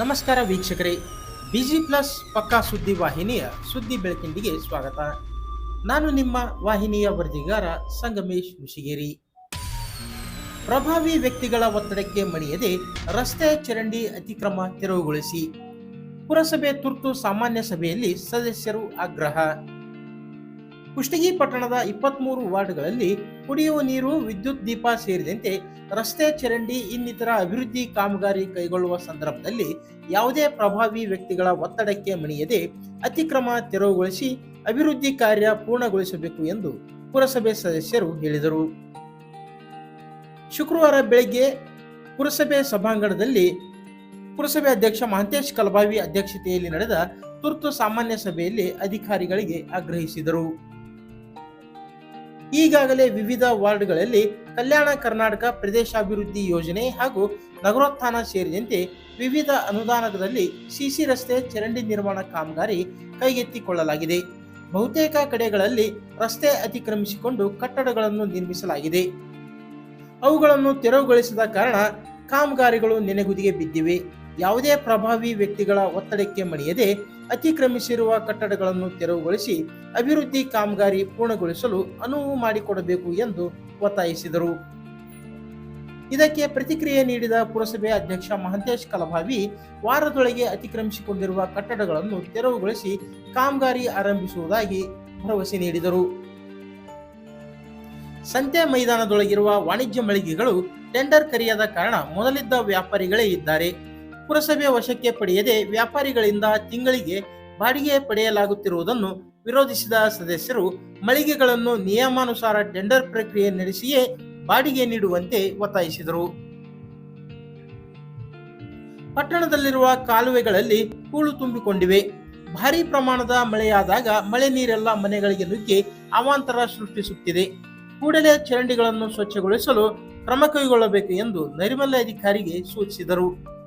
ನಮಸ್ಕಾರ ವೀಕ್ಷಕರೇ. Busy plus ಪಕ್ಕಾ ಸುದ್ದಿ ವಾಹಿನಿಯ ಸುದ್ದಿ ಬೆಳಕಿಂಡಿಗೆ ಸ್ವಾಗತ. ನಾನು ನಿಮ್ಮ ವಾಹಿನಿಯ ವರದಿಗಾರ ಸಂಗಮೇಶ್ ಮುಷಿಗೇರಿ. ಪ್ರಭಾವಿ ವ್ಯಕ್ತಿಗಳ ಒತ್ತಡಕ್ಕೆ ಮಣಿಯದೆ ರಸ್ತೆ ಚರಂಡಿ ಅತಿಕ್ರಮ ತೆರವುಗೊಳಿಸಿ. ಪುರಸಭೆ ತುರ್ತು ಸಾಮಾನ್ಯ ಸಭೆಯಲ್ಲಿ ಸದಸ್ಯರು ಆಗ್ರಹ. ಕುಷ್ಟಗಿ ಪಟ್ಟಣದ ಇಪ್ಪತ್ಮೂರು ವಾರ್ಡ್ಗಳಲ್ಲಿ ಕುಡಿಯುವ ನೀರು, ವಿದ್ಯುತ್ ದೀಪ ಸೇರಿದಂತೆ ರಸ್ತೆ ಚರಂಡಿ ಇನ್ನಿತರ ಅಭಿವೃದ್ಧಿ ಕಾಮಗಾರಿ ಕೈಗೊಳ್ಳುವ ಸಂದರ್ಭದಲ್ಲಿ ಯಾವುದೇ ಪ್ರಭಾವಿ ವ್ಯಕ್ತಿಗಳ ಒತ್ತಡಕ್ಕೆ ಮಣಿಯದೆ ಅತಿಕ್ರಮ ತೆರವುಗೊಳಿಸಿ ಅಭಿವೃದ್ಧಿ ಕಾರ್ಯ ಪೂರ್ಣಗೊಳಿಸಬೇಕು ಎಂದು ಪುರಸಭೆ ಸದಸ್ಯರು ಹೇಳಿದರು. ಶುಕ್ರವಾರ ಬೆಳಗ್ಗೆ ಪುರಸಭೆ ಸಭಾಂಗಣದಲ್ಲಿ ಪುರಸಭೆ ಅಧ್ಯಕ್ಷ ಮಹಂತೇಶ್ ಕಲಬಾವಿ ಅಧ್ಯಕ್ಷತೆಯಲ್ಲಿ ನಡೆದ ತುರ್ತು ಸಾಮಾನ್ಯ ಸಭೆಯಲ್ಲಿ ಅಧಿಕಾರಿಗಳಿಗೆ ಆಗ್ರಹಿಸಿದರು. ಈಗಾಗಲೇ ವಿವಿಧ ವಾರ್ಡ್ಗಳಲ್ಲಿ ಕಲ್ಯಾಣ ಕರ್ನಾಟಕ ಪ್ರದೇಶಾಭಿವೃದ್ಧಿ ಯೋಜನೆ ಹಾಗೂ ನಗರೋತ್ಥಾನ ಸೇರಿದಂತೆ ವಿವಿಧ ಅನುದಾನದಲ್ಲಿ ಸಿಸಿ ರಸ್ತೆ ಚರಂಡಿ ನಿರ್ಮಾಣ ಕಾಮಗಾರಿ ಕೈಗೆತ್ತಿಕೊಳ್ಳಲಾಗಿದೆ. ಬಹುತೇಕ ಕಡೆಗಳಲ್ಲಿ ರಸ್ತೆ ಅತಿಕ್ರಮಿಸಿಕೊಂಡು ಕಟ್ಟಡಗಳನ್ನು ನಿರ್ಮಿಸಲಾಗಿದೆ. ಅವುಗಳನ್ನು ತೆರವುಗೊಳಿಸದ ಕಾರಣ ಕಾಮಗಾರಿಗಳು ನೆನೆಗುದಿಗೆ ಬಿದ್ದಿವೆ. ಯಾವುದೇ ಪ್ರಭಾವಿ ವ್ಯಕ್ತಿಗಳ ಒತ್ತಡಕ್ಕೆ ಮಣಿಯದೆ ಅತಿಕ್ರಮಿಸಿರುವ ಕಟ್ಟಡಗಳನ್ನು ತೆರವುಗೊಳಿಸಿ ಅಭಿವೃದ್ಧಿ ಕಾಮಗಾರಿ ಪೂರ್ಣಗೊಳಿಸಲು ಅನುವು ಮಾಡಿಕೊಡಬೇಕು ಎಂದು ಒತ್ತಾಯಿಸಿದರು. ಇದಕ್ಕೆ ಪ್ರತಿಕ್ರಿಯೆ ನೀಡಿದ ಪುರಸಭೆ ಅಧ್ಯಕ್ಷ ಮಹಂತೇಶ್ ಕಲಭಾವಿ, ವಾರದೊಳಗೆ ಅತಿಕ್ರಮಿಸಿಕೊಂಡಿರುವ ಕಟ್ಟಡಗಳನ್ನು ತೆರವುಗೊಳಿಸಿ ಕಾಮಗಾರಿ ಆರಂಭಿಸುವುದಾಗಿ ಭರವಸೆ ನೀಡಿದರು. ಸಂತೆ ಮೈದಾನದೊಳಗಿರುವ ವಾಣಿಜ್ಯ ಮಳಿಗೆಗಳು ಟೆಂಡರ್ ಕರೆಯದ ಕಾರಣ ಮೊದಲಿದ್ದ ವ್ಯಾಪಾರಿಗಳೇ ಇದ್ದಾರೆ. ಪುರಸಭೆ ವಶಕ್ಕೆ ಪಡೆಯದೆ ವ್ಯಾಪಾರಿಗಳಿಂದ ತಿಂಗಳಿಗೆ ಬಾಡಿಗೆ ಪಡೆಯಲಾಗುತ್ತಿರುವುದನ್ನು ವಿರೋಧಿಸಿದ ಸದಸ್ಯರು ಮಳಿಗೆಗಳನ್ನು ನಿಯಮಾನುಸಾರ ಟೆಂಡರ್ ಪ್ರಕ್ರಿಯೆ ನಡೆಸಿಯೇ ಬಾಡಿಗೆ ನೀಡುವಂತೆ ಒತ್ತಾಯಿಸಿದರು. ಪಟ್ಟಣದಲ್ಲಿರುವ ಕಾಲುವೆಗಳಲ್ಲಿ ಹೂಳು ತುಂಬಿಕೊಂಡಿವೆ. ಭಾರಿ ಪ್ರಮಾಣದ ಮಳೆಯಾದಾಗ ಮಳೆ ನೀರೆಲ್ಲ ಮನೆಗಳಿಗೆ ನುಗ್ಗಿ ಅವಾಂತರ ಸೃಷ್ಟಿಸುತ್ತಿದೆ. ಕೂಡಲೇ ಚರಂಡಿಗಳನ್ನು ಸ್ವಚ್ಛಗೊಳಿಸಲು ಕ್ರಮ ಕೈಗೊಳ್ಳಬೇಕು ಎಂದು ನೈರ್ಮಲ್ಯ ಅಧಿಕಾರಿಗೆ ಸೂಚಿಸಿದರು.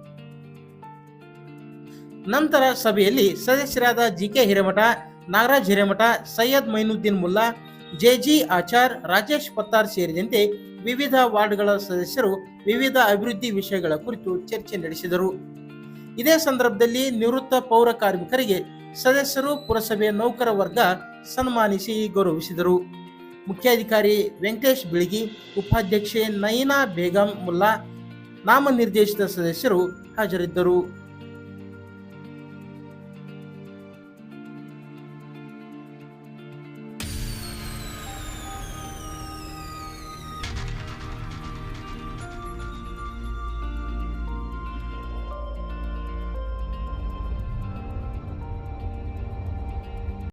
ನಂತರ ಸಭೆಯಲ್ಲಿ ಸದಸ್ಯರಾದ G K Hiremath, Nagaraj Hiremath, Syed Mainuddin Mulla, J G Achar, Rajesh Pattar ಸೇರಿದಂತೆ ವಿವಿಧ ವಾರ್ಡ್ಗಳ ಸದಸ್ಯರು ವಿವಿಧ ಅಭಿವೃದ್ಧಿ ವಿಷಯಗಳ ಕುರಿತು ಚರ್ಚೆ ನಡೆಸಿದರು. ಇದೇ ಸಂದರ್ಭದಲ್ಲಿ ನಿವೃತ್ತ ಪೌರ ಕಾರ್ಮಿಕರಿಗೆ ಸದಸ್ಯರು, ಪುರಸಭೆ ನೌಕರ ವರ್ಗ ಸನ್ಮಾನಿಸಿ ಗೌರವಿಸಿದರು. ಮುಖ್ಯಾಧಿಕಾರಿ ವೆಂಕಟೇಶ್ ಬಿಳಿಗಿ, ಉಪಾಧ್ಯಕ್ಷೆ ನಯೀನಾ ಬೇಗಂ ಮುಲ್ಲಾ ನಾಮನಿರ್ದೇಶಿತ ಸದಸ್ಯರು ಹಾಜರಿದ್ದರು.